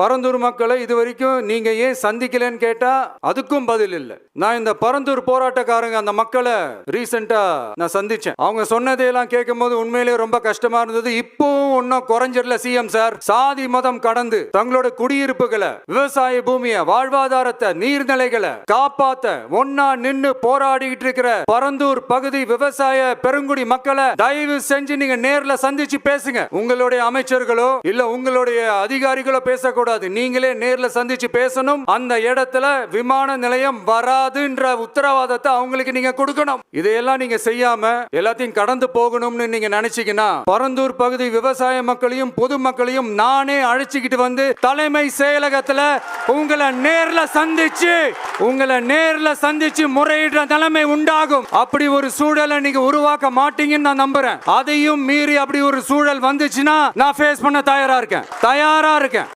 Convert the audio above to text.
பரந்தூர் மக்களை இது வரைக்கும் நீங்க ஏன் சந்திக்கலன்னு கேட்டா அதுக்கும் பதில் இல்லை. நான் இந்த பரந்தூர் போராட்டக்காரங்க அந்த மக்களை ரீசெண்டா நான் சந்திச்சேன். அவங்க சொன்னதையெல்லாம் கேட்கும் போது உண்மையிலேயே ரொம்ப கஷ்டமா இருந்தது. இப்பவும் ஒன்னும் குறைஞ்சிடல சிஎம் சார் சாதி மதம் கடந்து தங்களோட குடியிருப்புகளை விவசாய பூமியை வாழ்வாதாரத்தை நீர்நிலைகளை காப்பாத்த ஒன்னா நின்னு போராடிட்டு இருக்கிற பரந்தூர் பகுதி விவசாய பெருங்குடி மக்களை தயவு செஞ்சு நீங்க நேர்ல சந்திச்சு பேசுங்க. உங்களுடைய அமைச்சர்களோ இல்ல உங்களுடைய அதிகாரிகளோ பேசக்கூடாது. கூடாது. நீங்களே நேர்ல சந்திச்சு பேசணும். அந்த இடத்துல விமான நிலையம் வராதுன்ற உத்தரவாதத்தை அவங்களுக்கு நீங்க கொடுக்கணும். இதையெல்லாம் நீங்க செய்யாம எல்லாத்தையும் கடந்து போகணும்னு நீங்க நினைச்சீங்கன்னா பரந்தூர் பகுதி விவசாய மக்களையும் பொதுமக்களையும் நானே அழைச்சிக்கிட்டு வந்து தலைமை செயலகத்துல உங்களை நேர்ல சந்திச்சு உங்களை நேர்ல சந்திச்சு முறையிடுற நிலைமை உண்டாகும். அப்படி ஒரு சூழலை நீங்க உருவாக்க மாட்டீங்கன்னு நான் நம்புறேன். அதையும் மீறி அப்படி ஒரு சூழல் வந்துச்சுன்னா நான் ஃபேஸ் பண்ண தயாரா இருக்கேன். தயாரா இருக்கேன்.